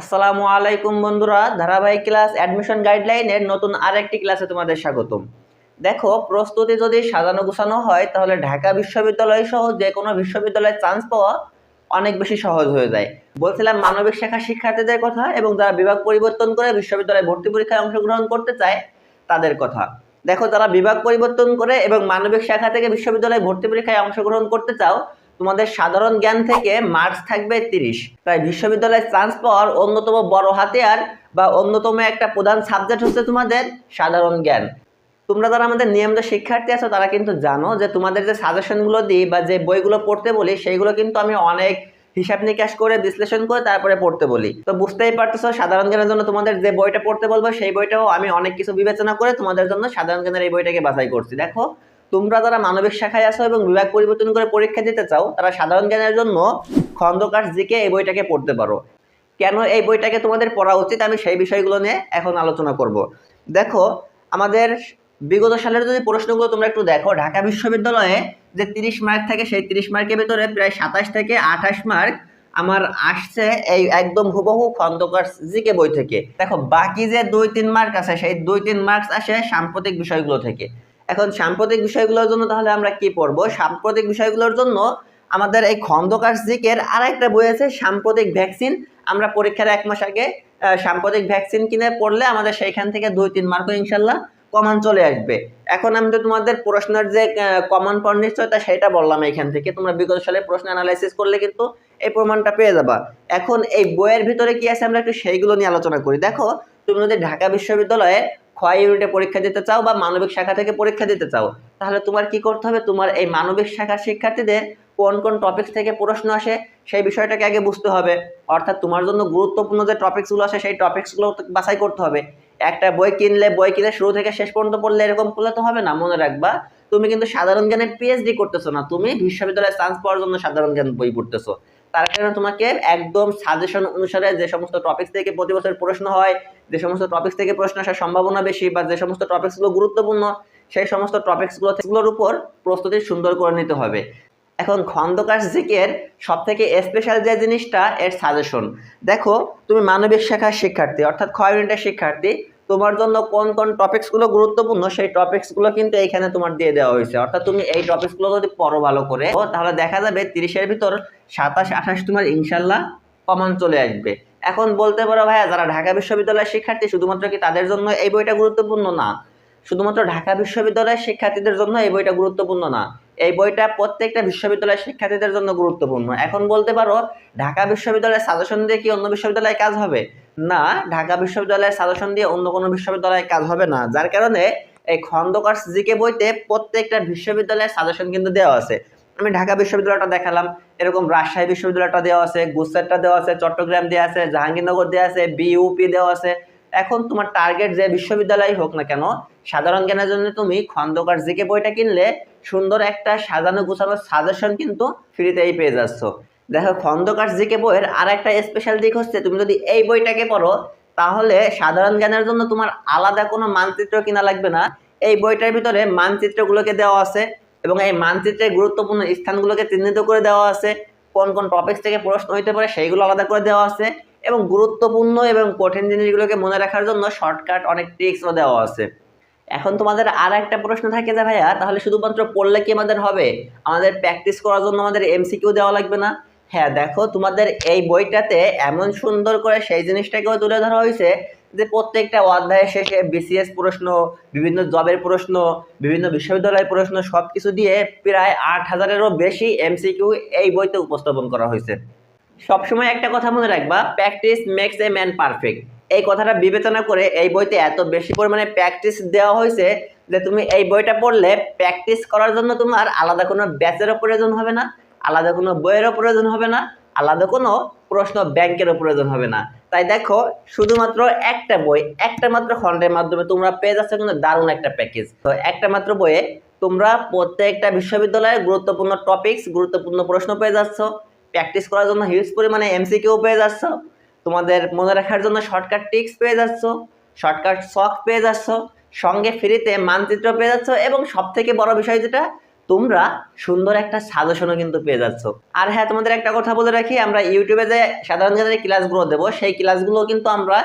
আসসালামু আলাইকুম বন্ধুরা, ধারাবাহিক ক্লাস অ্যাডমিশন গাইডলাইনের নতুন আরেকটি ক্লাসে তোমাদের স্বাগতম। দেখো, প্রস্তুতি যদি সাজানো গোছানো হয়, তাহলে ঢাকা বিশ্ববিদ্যালয় সহ যে কোনো বিশ্ববিদ্যালয়ে চান্স পাওয়া অনেক বেশি সহজ হয়ে যায়। বলছিলাম মানবিক শাখা শিক্ষার্থীদের কথা এবং যারা বিভাগ পরিবর্তন করে বিশ্ববিদ্যালয়ে ভর্তি পরীক্ষায় অংশগ্রহণ করতে চায়, তাদের কথা। দেখো, যারা বিভাগ পরিবর্তন করে এবং মানবিক শাখা থেকে বিশ্ববিদ্যালয়ে ভর্তি পরীক্ষায় অংশগ্রহণ করতে চাও তোমাদের সাধারণ জ্ঞান থেকে মার্কস থাকবে তিরিশ। তাই বিশ্ববিদ্যালয়ে চান্স পাওয়ার অন্যতম বড় হাতিয়ার বা অন্যতম একটা প্রধান সাবজেক্ট হচ্ছে তোমাদের সাধারণ জ্ঞান। তোমরা যারা আমাদের নিয়মিত শিক্ষার্থী আছো, তারা কিন্তু জানো যে তোমাদের যে সাজেশনগুলো দিই বা যে বইগুলো পড়তে বলি, সেইগুলো কিন্তু আমি অনেক হিসাব নিকাশ করে, বিশ্লেষণ করে তারপরে পড়তে বলি। তো বুঝতেই পারতেছো, সাধারণ জ্ঞানের জন্য তোমাদের যে বইটা পড়তে বলব, সেই বইটাও আমি অনেক কিছু বিবেচনা করে তোমাদের জন্য সাধারণ জ্ঞানের এই বইটাকে বাছাই করছি। দেখো তোমরা যারা মানবিক শাখায় আছো এবং বিভাগ পরিবর্তন করে পরীক্ষা দিতে চাও, তারা সাধারণ জ্ঞানের জন্য খন্দকার জিকে এই বইটাকে পড়তে পারো। কেন এই বইটাকে তোমাদের পড়া উচিত? আমি সেই বিষয়গুলো নিয়ে এখন আলোচনা করব। দেখো, আমাদের বিগত সালের যদি প্রশ্নগুলো তোমরা একটু দেখো, ঢাকা বিশ্ববিদ্যালয়ে যে তিরিশ মার্ক থাকে, সেই তিরিশ মার্কের ভিতরে প্রায় সাতাশ থেকে আঠাশ মার্ক আমার আসছে এই একদম হুবহু খন্দকার জিকে বই থেকে। দেখো, বাকি যে দুই তিন মার্ক আছে, সেই দুই তিন মার্কস আসে সাম্প্রতিক বিষয়গুলো থেকে। এখন সাম্প্রতিক বিষয়গুলোর জন্য তাহলে আমরা কি পড়ব? সাম্প্রতিক বিষয়গুলোর জন্য আমাদের এই খন্দকার জিকের আর একটা বই আছে, সাম্প্রতিক ভ্যাকসিন। আমরা পরীক্ষার এক মাস আগে সাম্প্রতিক ভ্যাকসিন কিনে পড়লে আমাদের সেইখান থেকে দুই তিন মার্ক ইনশাল্লাহ কমন চলে আসবে। এখন আমি তো তোমাদের প্রশ্নের যে কমন পয়েন্ট নিশ্চয়তা সেটা বললাম এখান থেকে। তোমরা বিগত সালে প্রশ্ন অ্যানালাইসিস করলে কিন্তু এই প্রমাণটা পেয়ে যাবা। এখন এই বইয়ের ভিতরে কি আছে আমরা একটু সেইগুলো নিয়ে আলোচনা করি। দেখো তুমি যদি ঢাকা বিশ্ববিদ্যালয়ে ক্ষয় ইউনিটে পরীক্ষা দিতে চাও বা মানবিক শাখা থেকে পরীক্ষা দিতে চাও, তাহলে তোমার কি করতে হবে? তোমার এই মানবিক শাখার শিক্ষার্থীদের কোন কোন টপিকস থেকে প্রশ্ন আসে সেই বিষয়টাকে আগে বুঝতে হবে। অর্থাৎ তোমার জন্য গুরুত্বপূর্ণ যে টপিক্সগুলো আসে সেই টপিক্সগুলো বাছাই করতে হবে। একটা বই কিনলে, বই কিনে শুরু থেকে শেষ পর্যন্ত পড়লে এরকম করলে তো হবে না, মনে রাখবা। তুমি কিন্তু সাধারণ জ্ঞানের পিএইচডি করতেছো না, তুমি বিশ্ববিদ্যালয়ে চান্স পাওয়ার জন্য সাধারণ জ্ঞান বই পড়তেছো। তার কারণে তোমাকে একদম সাজেশন অনুসারে যে সমস্ত টপিক্স থেকে প্রতি বছর প্রশ্ন হয়, যে সমস্ত টপিক্স থেকে প্রশ্ন আসার সম্ভাবনা বেশি বা যে সমস্ত টপিক্সগুলো গুরুত্বপূর্ণ, সেই সমস্ত টপিক্সগুলো গুলোর উপর প্রস্তুতি সুন্দর করে নিতে হবে। এখন খন্দকার জিকের সব থেকে স্পেশাল যে জিনিসটা, এর সাজেশন দেখো, তুমি মানবিক শাখার শিক্ষার্থী, অর্থাৎ ক্ষয় ইউনিটের শিক্ষার্থী তোমার জন্য কোন কোন টপিকসগুলো গুরুত্বপূর্ণ, সেই টপিকসগুলো কিন্তু এইখানে তোমার দিয়ে দেওয়া হয়েছে। অর্থাৎ তুমি এই টপিকসগুলো যদি পড়ো ভালো করে তাহলে দেখা যাবে তিরিশের ভিতর সাতাশ, আঠাশ তোমার ইনশাল্লাহ কমন চলে আসবে। এখন বলতে পারো ভাইয়া, যারা ঢাকা বিশ্ববিদ্যালয়ের শিক্ষার্থী, শুধুমাত্র কি তাদের জন্য এই বইটা গুরুত্বপূর্ণ না? শুধুমাত্র ঢাকা বিশ্ববিদ্যালয়ের শিক্ষার্থীদের জন্য এই বইটা গুরুত্বপূর্ণ না। এই বইটা প্রত্যেকটা বিশ্ববিদ্যালয়ের শিক্ষার্থীদের জন্য গুরুত্বপূর্ণ। এখন বলতে পারো, ঢাকা বিশ্ববিদ্যালয়ের সাজেশন দিয়ে কি অন্য বিশ্ববিদ্যালয়ে কাজ হবে? না, ঢাকা বিশ্ববিদ্যালয়ের সাজেশন দিয়ে অন্য কোনো বিশ্ববিদ্যালয়ে কাজ হবে না। যার কারণে এই খন্দকার জিকে বইতে প্রত্যেকটা বিশ্ববিদ্যালয়ের সাজেশন কিন্তু দেওয়া আছে। আমি ঢাকা বিশ্ববিদ্যালয়টা দেখালাম। এরকম রাজশাহী বিশ্ববিদ্যালয়টা দেওয়া আছে, গুজরাটটা দেওয়া আছে, চট্টগ্রাম দেওয়া আছে, জাহাঙ্গীরনগর দেওয়া আছে, বিইউপি দেওয়া আছে। এখন তোমার টার্গেট যে বিশ্ববিদ্যালয় হোক না কেন, সাধারণ জ্ঞানের জন্য তুমি খন্দকার জিকে বইটা কিনলে সুন্দর একটা সাজানো গোছানো সাজেশন কিন্তু ফ্রিতেই পেয়ে যাচ্ছ। দেখো খন্দকার জিকে বইয়ের আর একটা স্পেশাল দিক হচ্ছে, তুমি যদি এই বইটাকে পড়ো, তাহলে সাধারণ জ্ঞানের জন্য তোমার আলাদা কোনো মানচিত্র কিনা লাগবে না। এই বইটার ভিতরে মানচিত্রগুলোকে দেওয়া আছে এবং এই মানচিত্রের গুরুত্বপূর্ণ স্থানগুলোকে চিহ্নিত করে দেওয়া আছে। কোন কোন টপিক্স থেকে প্রশ্ন হইতে পারে সেইগুলো আলাদা করে দেওয়া আছে এবং গুরুত্বপূর্ণ এবং কঠিন জিনিসগুলোকে মনে রাখার জন্য শর্টকাট অনেক ট্রিক্সও দেওয়া আছে। এখন তোমাদের আর একটা প্রশ্ন থাকে যে ভাইয়া, তাহলে শুধুমাত্র পড়লে কি আমাদের হবে? আমাদের প্র্যাকটিস করার জন্য আমাদের এমসিকিউ দেওয়া লাগবে না। হ্যাঁ দেখো তোমাদের এই বইটাতে এমন সুন্দর করে সেই জিনিসটাকেও তুলে ধরা হয়েছে যে প্রত্যেকটা অধ্যায়ের শেষে বিসিএস প্রশ্ন, বিভিন্ন জবের প্রশ্ন, বিভিন্ন বিশ্ববিদ্যালয়ের প্রশ্ন সব কিছু দিয়ে প্রায় আট হাজারেরও বেশি এমসিকিউ এই বইতে উপস্থাপন করা হয়েছে। সবসময় একটা কথা মনে রাখবা practice makes a man perfect এই কথাটা বিবেচনা করে এই বইতে এত বেশি পরিমাণে প্র্যাকটিস দেওয়া হয়েছে যে তুমি এই বইটা পড়লে প্র্যাকটিস করার জন্য তোমার আলাদা কোনো ব্যাচেরও প্রয়োজন হবে না। আলাদা কোনো বইয়েরও প্রয়োজন হবে না, আলাদা কোনো প্রশ্ন ব্যাংকেরও প্রয়োজন হবে না। তাই দেখো, শুধুমাত্র একটা বই, একটা মাত্র খণ্ডের মাধ্যমে তোমরা পেয়ে যাচ্ছ কিন্তু দারুণ একটা প্যাকেজ তো একটা মাত্র বইয়ে তোমরা প্রত্যেকটা বিশ্ববিদ্যালয়ের গুরুত্বপূর্ণ টপিকস গুরুত্বপূর্ণ প্রশ্ন পেয়ে যাচ্ছ। প্র্যাকটিস করার জন্য হিউজ পরিমাণে এমসিকিউ পেয়ে যাচ্ছ। তোমাদের মনে রাখার জন্য শর্টকাট টিক্স পেয়ে যাচ্ছ শর্টকাট শখ পেয়ে যাচ্ছ, সঙ্গে ফ্রিতে মানচিত্র পেয়ে যাচ্ছ এবং সব থেকে বড় বিষয় যেটা তোমরা সুন্দর একটা সাজেশনও কিন্তু পেয়ে যাচ্ছ। আর হ্যাঁ তোমাদের একটা কথা বলে রাখি, আমরা ইউটিউবে যে সাধারণ জ্ঞানের ক্লাসগুলো দেবো, সেই ক্লাসগুলো কিন্তু আমরা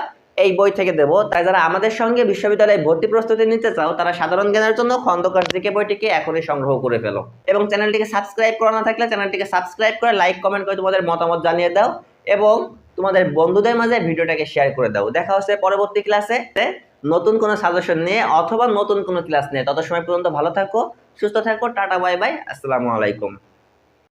এই বই থেকে দেবো। তাই যারা আমাদের সঙ্গে বিশ্ববিদ্যালয়ে ভর্তি প্রস্তুতি নিতে চাও, তারা সাধারণ জ্ঞানের জন্য খন্দকার জিকে বইটিকে এখনই সংগ্রহ করে ফেলো। এবং চ্যানেলটিকে সাবস্ক্রাইব করা না থাকলে চ্যানেলটিকে সাবস্ক্রাইব করে লাইক কমেন্ট করে তোমাদের মতামত জানিয়ে দাও। এবং তোমাদের বন্ধুদের মাঝে ভিডিওটাকে শেয়ার করে দাও। দেখা হচ্ছে পরবর্তী ক্লাসে নতুন কোনো সাজেশন নিয়ে অথবা নতুন কোনো ক্লাস নিয়ে। তত সময় পর্যন্ত ভালো থাকো, সুস্থ থাকো, টাটা বাই বাই আসসালামু আলাইকুম।